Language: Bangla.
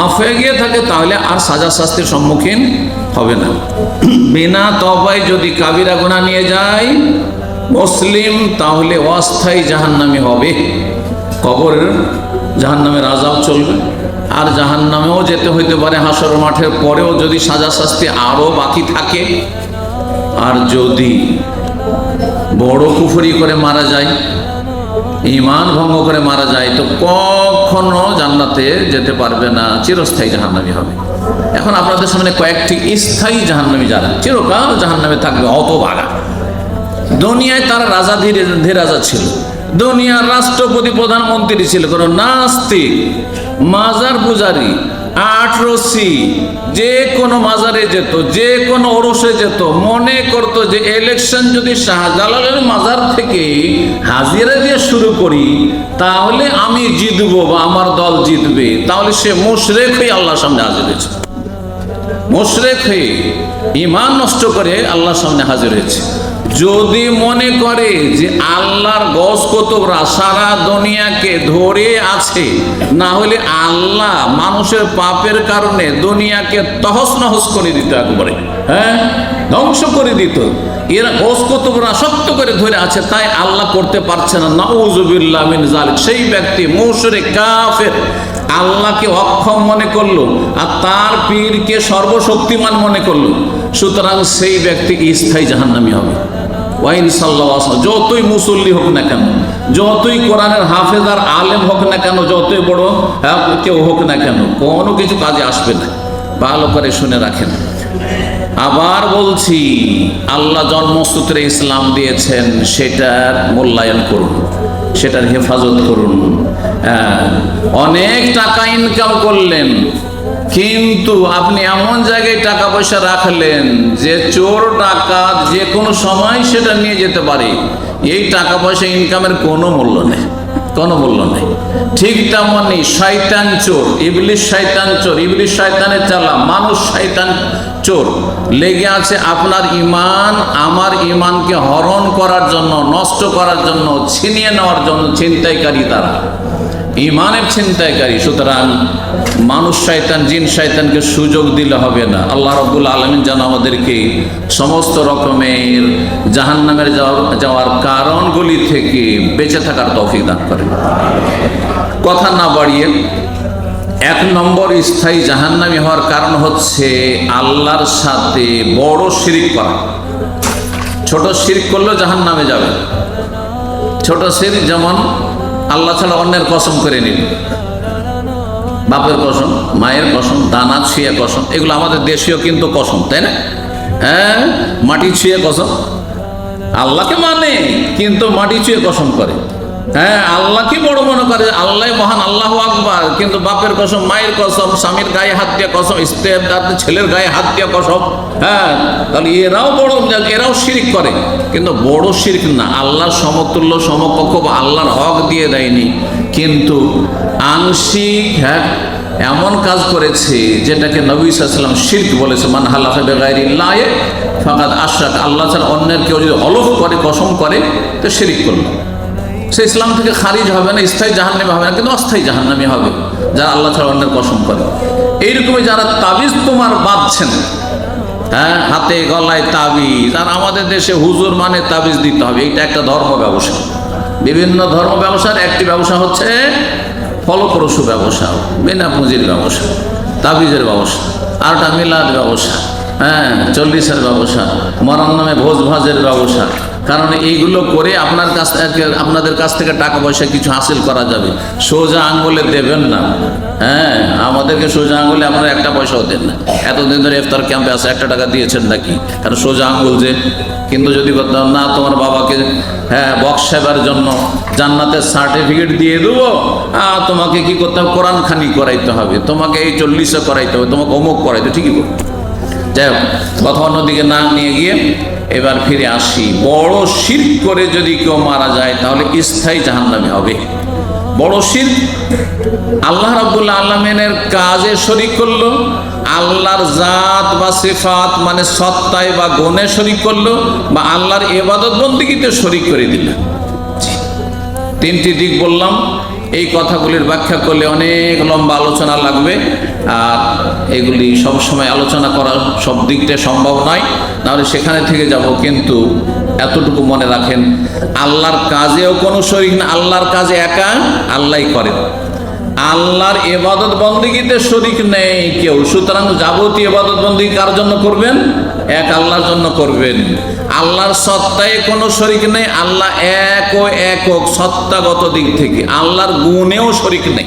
মাফ হয়ে গিয়ে থাকে, তাহলে আর সাজা শাস্তির সম্মুখীন হবে না। বিনা তবায় যদি কাবিরা গুণা নিয়ে যায়, মুসলিম তাহলে অস্থায়ী জাহান্নামি হবে। কবরের জাহান্নামের আজাব চলবে, আর জাহান্নামেও যেতে হইতে পারে হাসর মাঠের পরেও যদি সাজা শাস্তি আরও বাকি থাকে। আর যদি বড় কুফরি করে মারা যায় ইমান ভঙ্গ করে মারা যায়, তো কখনো জান্নাতে যেতে পারবে না, চিরস্থায়ী জাহান্নামি হবে। এখন আপনাদের সামনে কয়েকটি স্থায়ী জাহান্নামি যারা, চিরকাল জাহান্নামে থাকবে অত বাড়া দুনিয়ায় তারা রাজা ধীরে ধীরে রাজা ছিল। দুনিয়ার রাষ্ট্রপতি, প্রধানমন্ত্রী ছিল, কোনো নাস্তিক, মাজার পূজারি আটরসি যে কোনো মাজারে যেত, যে কোনো ওরসে যেত। মনে করতো যে ইলেকশন যদি শাহজালালের মাজার থেকে হাজিরা দিয়ে শুরু করি, তাহলে আমি জিতবো বা আমার দল জিতবে। তাহলে সে মুশরেক হয়ে আল্লাহর সামনে হাজির হয়েছে। মোশরেক হয়ে ইমান নষ্ট করে আল্লাহর সামনে হাজির হয়েছে। যদি মনে করে যে আল্লাহর গস কতবরা, সারা দুনিয়াকে ধরে আছে, না হলে আল্লাহ মানুষের পাপের কারণে দুনিয়াকে তহস নহস করে দিত একবারে হ্যাঁ? ধ্বংস করে দিত। এরা গস কতবরা শক্ত করে ধরে আছে, তাই আল্লাহ করতে পারছে না। নাউজুবিল্লাহ মিন জালিক সেই ব্যক্তি মৌসরে কাফের। আল্লাহকে অক্ষম মনে করল, আর তার পীরকে সর্বশক্তিমান মনে করল। সুতরাং সেই ব্যক্তি স্থায়ী জাহান্নামি হবে। যতই মুসল্লি হোক না কেন যতই কোরআনের হাফেজ আর আলেম হোক না কেন যতই বড় হ্যাঁ, কেউ হোক না কেন কোনো কিছু কাজে আসবে না। ভালো করে শুনে রাখেন। আবার বলছি আল্লাহ জন্মসূত্রে ইসলাম দিয়েছেন সেটার মূল্যায়ন করুন সেটার হেফাজত করুন। হ্যাঁ, অনেক টাকা ইনকাম করলেন কিন্তু আপনি এমন জায়গায় টাকা পয়সা রাখলেন যে চোর টাকা যে কোনো সময় সেটা নিয়ে যেতে পারে। এই টাকা পয়সা ইনকামের কোনো মূল্য নেই, কোনো মূল্য নেই। ঠিক তেমনই শয়তান চোর ইবলিশ শয়তান চোর ইবলিশ শয়তানের চালা, মানুষ শয়তান চোর। লেগে আছে আপনার ইমান আমার ইমানকে হরণ করার জন্য, নষ্ট করার জন্য, ছিনিয়ে নেওয়ার জন্য, ছিনতাইকারী তারা ইমানের ছিনতাইকারী, সুতরাং মানুষ শয়তান, জিন শয়তানকে সুযোগ দিলে হবে না। আল্লাহ রবুল আলমিন যেন আমাদেরকে সমস্ত রকমের জাহান্নামের যাওয়ার কারণগুলি থেকে বেঁচে থাকার তৌফিক দান করেন। কথা না বাড়িয়ে, এক নম্বর স্থায়ী জাহান্নামি হওয়ার কারণ হচ্ছে আল্লাহর সাথে বড় শিরিক করা। ছোট শিরিক করলেও জাহান্নামে যাবে। ছোট শিরিক যেমন আল্লাহ ছাড়া অন্যের কসম করে নিন বাপের কসম, মায়ের কসম দানা ছুঁয়ে কসম, এগুলো আমাদের দেশীয় কিন্তু কসম, তাই না? হ্যাঁ মাটি ছুঁয়ে কসম। আল্লাহকে মানে কিন্তু মাটি ছুঁয়ে কসম করে। হ্যাঁ আল্লাহকে বড় মনে করে? আল্লাহ মহান, আল্লাহ আকবার। কিন্তু বাপের কসম, মায়ের কসম, স্বামীর গায়ে হাত দিয়ে কসম, স্ত্রীর ছেলের গায়ে হাত দিয়ে কসম হ্যাঁ তাহলে এরাও বড় এরাও শিরিক করে। কিন্তু বড় শিরিক না, আল্লাহর সমতুল্য সমকক্ষ বা আল্লাহর হক দিয়ে দেয়নি। কিন্তু আংশিক হ্যাঁ এমন কাজ করেছে যেটাকে নবী সাল্লাম শির্ক বলেছে, মান হাল্লাফে ফাঁকাত আশরাক। আল্লাহ ছাড়া অন্যের কেউ যদি হলফ করে, কসম করে, তো শিরিক করল। সে ইসলাম থেকে খারিজ হবে না, স্থায়ী জাহান্নামী হবে না, কিন্তু অস্থায়ী জাহান্নামী হবে যারা আল্লাহ ছাড়া অন্যের কসম করে। এইরকমই যারা তাবিজ তোমার বাঁধছেন হ্যাঁ হাতে, গলায় তাবিজ, আর আমাদের দেশে হুজুর মানে তাবিজ দিতে হবে, এটা একটা ধর্ম ব্যবসা। বিভিন্ন ধর্ম ব্যবসার একটি ব্যবসা হচ্ছে ফলপ্রসূ ব্যবসা, বিনা পুঁজির ব্যবসা, তাবিজের ব্যবসা আরটা মিলাদ ব্যবসা হ্যাঁ চল্লিশের ব্যবসা, মরণ নামে ভোজ ভাজের ব্যবসা কারণ এইগুলো করে আপনার কাছ থেকে আপনাদের কাছ থেকে টাকা পয়সা কিছু হাসিল করা যাবে। সোজা আঙ্গুলে দেবেন না। হ্যাঁ আমাদেরকে সোজা আঙ্গুলে আপনারা একটা পয়সাও দেন না। এতদিন ধরে ইফতার ক্যাম্পে আসে একটা টাকা দিয়েছেন নাকি? কারণ সোজা আঙ্গুল যে। কিন্তু যদি করতাম না তোমার বাবাকে হ্যাঁ বক্স সেবার জন্য জান্নাতের সার্টিফিকেট দিয়ে দেবো আহ, তোমাকে কি করতে হবে? কোরআন খানি করাইতে হবে। তোমাকে এই চল্লিশে করাইতে হবে তোমাকে অমুক করাইতে ঠিকই করো যাই হোক, কথা অন্যদিকে না নিয়ে গিয়ে এবার ফিরে আসি। বড় শির করে যদি কেউ মারা যায়, তাহলে স্থায়ী জাহান্নামে হবে। বড় শির, আল্লাহ রাবুল্লাহ আলমিনের কাজে শরিক করল, আল্লাহর জাত বা সিফাত মানে সত্তায় বা গুণে শরিক করল, বা আল্লাহর এবাদত বন্দিগিতে শরিক করে দিল। তিনটি দিক বললাম, এই কথাগুলির ব্যাখ্যা করলে অনেক লম্বা আলোচনা লাগবে। আর এগুলি সবসময় আলোচনা করা সব দিকটা সম্ভব নয়। নাহলে সেখানে থেকে যাব, কিন্তু এতটুকু মনে রাখেন, আল্লাহর কাজেও কোনো শরীর না, আল্লাহর কাজে একা আল্লাহই করেন। আল্লাহর এবাদত বন্দীগীতে শরিক নেই কেউ। সুতরাং যাবতীয় এবাদত বন্দী কার জন্য করবেন? এক আল্লাহর জন্য করবেন। আল্লাহর সত্তায় কোনো শরিক নেই, আল্লাহ এক ও একক সত্তাগত দিক থেকে। আল্লাহর গুণেও শরিক নেই।